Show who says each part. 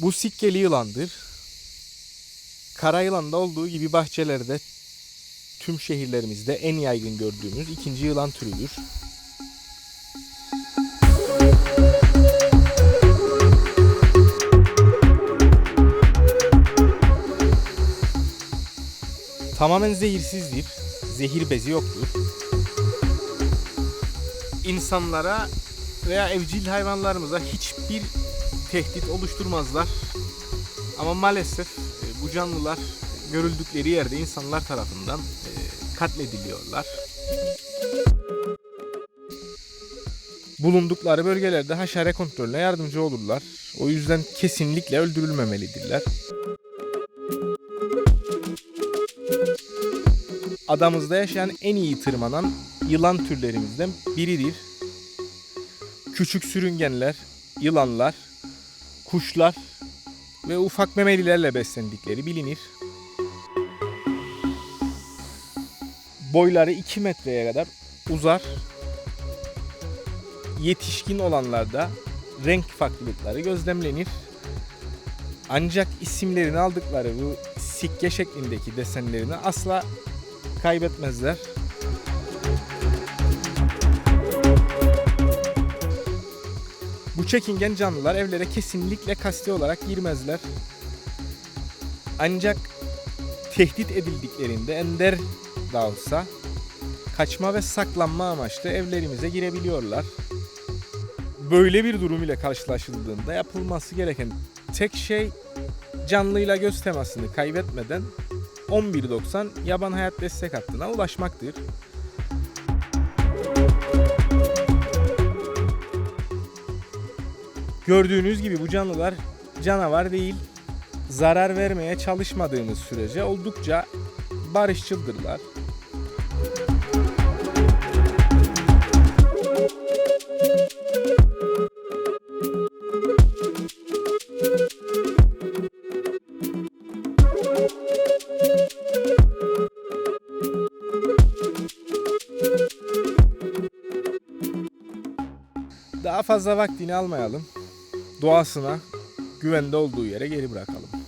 Speaker 1: Bu sikkeli yılandır. Kara yılanda olduğu gibi bahçelerde tüm şehirlerimizde en yaygın gördüğümüz ikinci yılan türüdür. Tamamen zehirsizdir. Zehir bezi yoktur. İnsanlara veya evcil hayvanlarımıza hiçbir tehdit oluşturmazlar. Ama maalesef e, bu canlılar görüldükleri yerde insanlar tarafından e, katlediliyorlar. Bulundukları bölgelerde haşere kontrolüne yardımcı olurlar. O yüzden kesinlikle öldürülmemelidirler. Adamızda yaşayan en iyi tırmanan yılan türlerimizden biridir. Küçük sürüngenler, yılanlar, kuşlar ve ufak memelilerle beslendikleri bilinir. Boyları 2 metreye kadar uzar. Yetişkin olanlarda renk farklılıkları gözlemlenir. Ancak isimlerini aldıkları bu sikke şeklindeki desenlerini asla kaybetmezler. Çekingen canlılar evlere kesinlikle kasti olarak girmezler. Ancak tehdit edildiklerinde ender da olsa kaçma ve saklanma amaçlı evlerimize girebiliyorlar. Böyle bir durum ile karşılaşıldığında yapılması gereken tek şey canlıyla göz temasını kaybetmeden 11.90 yaban hayat destek hattına ulaşmaktır. Gördüğünüz gibi bu canlılar canavar değil. Zarar vermeye çalışmadığımız sürece oldukça barışçıldırlar. Daha fazla vaktini almayalım. Doğasına güvende olduğu yere geri bırakalım.